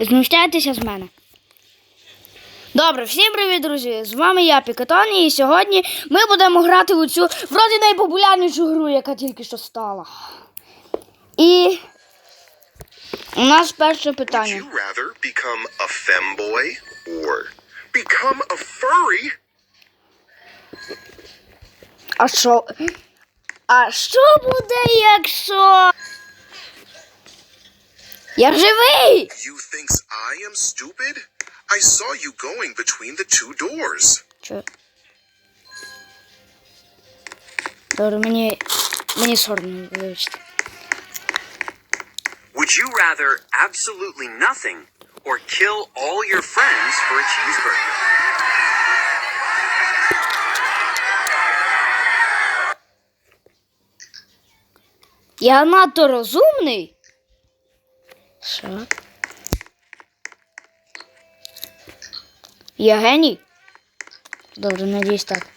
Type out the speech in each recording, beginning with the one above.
Знущаєтеся з мене. Добре, всім привіт, друзі! З вами я, Пікатоні, і сьогодні ми будемо грати у цю вроді найпопулярнішу гру, яка тільки що стала. І у нас перше Would питання. you rather become a femboy or become a furry? А що? А що буде, якщо. Я живий! You thinks I am stupid? I saw you going between the two doors. Чо? Добре, мені. Мені соромно, вибачте. Would you rather absolutely nothing or kill all your friends for a cheeseburger? Я надто розумний. Що? Я геній? Добре, надіюсь так.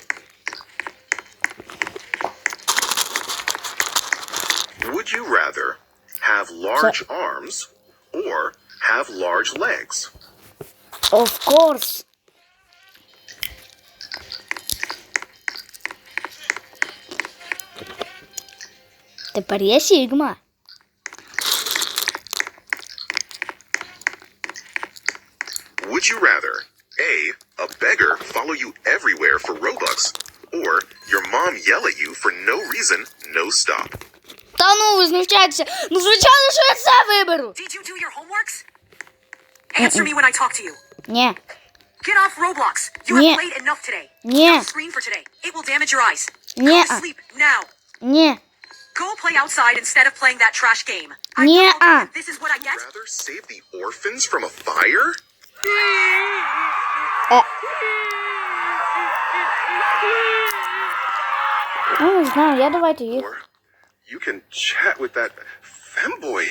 Would you rather have large arms or have large legs? Of course. Тепер є Сігма. for Robux or your mom yell at you for no reason, no stop? Та ну, ви знущаєтеся. Ну, звичайно, що я це виберу. Did you do your homeworks? Answer me when I talk to you. Ні. Get off Roblox. You Yeah. have played enough today. Yeah. No screen for today. It will damage your eyes. Yeah. Go to sleep now. Ні. Go play outside instead of playing that trash game. I Yeah. know This is what I get. Rather save the orphans from a fire? Е. Ну, не знаю, я давайте їх. Or you can chat with that femboy.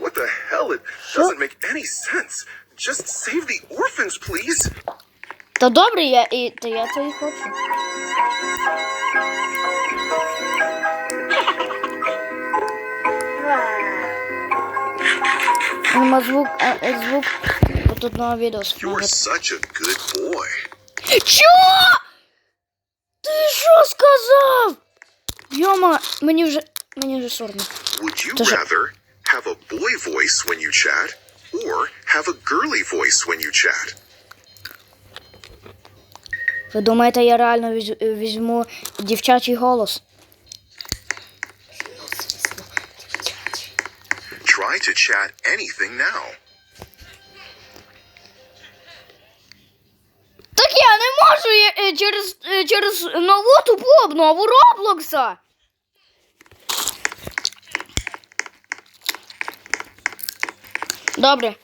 What the hell? It doesn't make any sense. Just save the orphans, please. Та добре, я і та я це і хочу. Нема звук, а, е, звук от одного відео You're смотрит. such a good boy. Чо? Ти що сказав? Йома, мені вже мені вже соромно. Would you it- rather have a boy voice when you chat or have a girly voice when you chat? Ви думаєте, я реально візь- візьму дівчачий голос? Try to chat anything now. Я, е, через, е, через нову тупу обнову Роблокса. Добре,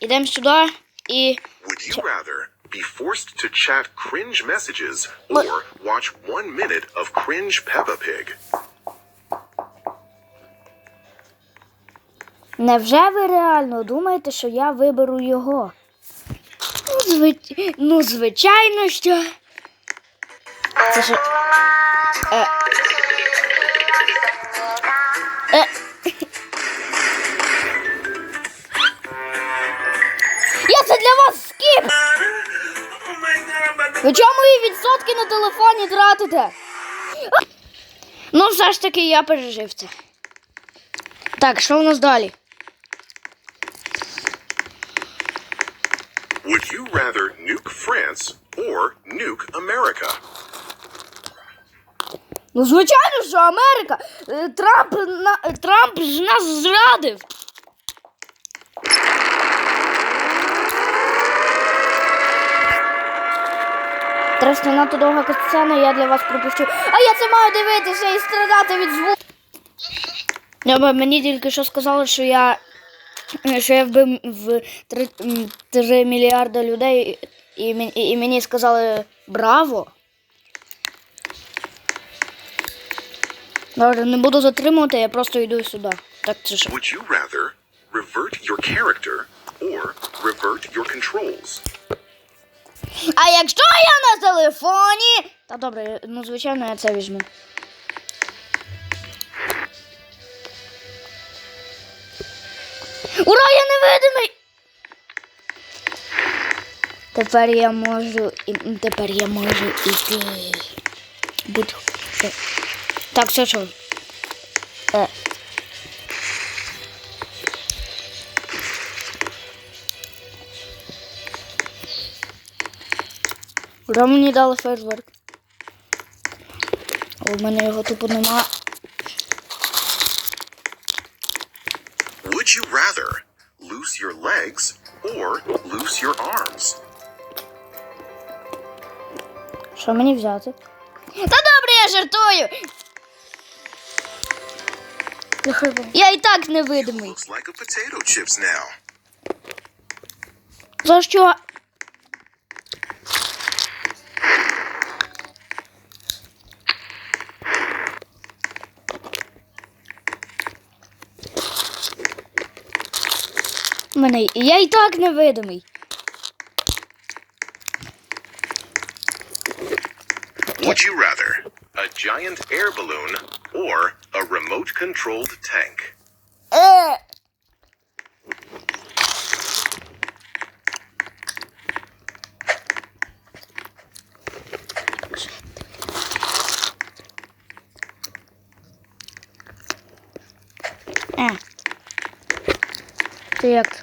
ідемо сюди і. Would you rather be forced to chat cringe messages or watch one minute of cringe Peppa Pig? Невже ви реально думаєте, що я виберу його? Звич... ну звичайно, що. Це ж. Е... Е... Я це для вас скіп! Ви чому мої відсотки на телефоні тратите? Ну, все ж таки, я пережив це. Так, що у нас далі? Would you rather nuke France or nuke America? Ну, звичайно, що Америка. Е, Трамп, на, е, Трамп ж нас зрадив. Тресне надто довга катсцена, я для вас пропущу. А я це маю дивитися і страдати від звуку. Мені тільки що сказали, що я, що я вбив в 3, 3 мільярда людей, і, і, і мені сказали браво. Добре, не буду затримувати, я просто йду сюди. Так, це що? Would you rather revert your character or revert your controls? А якщо я на телефоні. Та добре, ну звичайно, я це візьму. Ура, я невидимий! Тепер я можу. і- Тепер я можу іти. Будь. е. Так, все що. Е. Вже мені дали фейерверк. А у мене його тупо нема. Would you rather lose your legs or lose your arms? Що мені взяти? Та добре, я жартую. Я і так невидимий. Looks like a potato chips now. За що? Мене я і так невидимий. Would you rather a giant air balloon or a remote controlled tank? Е. Е. Це як? це?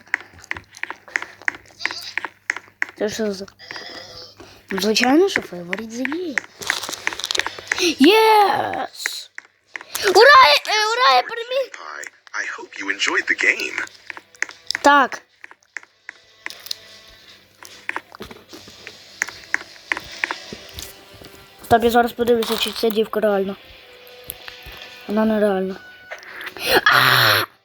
Це що за? Звичайно, що фаворит є. Єс! Ура! е, Ура! Я переміг! I hope you enjoyed the game. Так. Так, я зараз подивлюся, чи ця дівка реальна. Вона нереальна. А!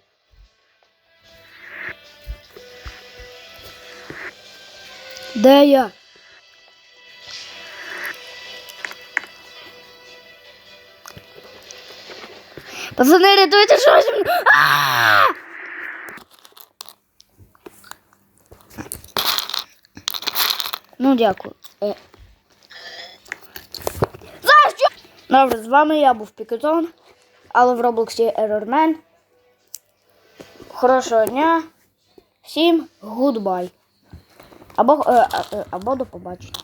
Де я? Пацани, рятуйте щось! Ну, дякую. Е. За що? Добре, з вами я був Пікетон, але в Роблоксі Errorman. Хорошого дня. Всім гудбай. Або, е, е, або до побачення.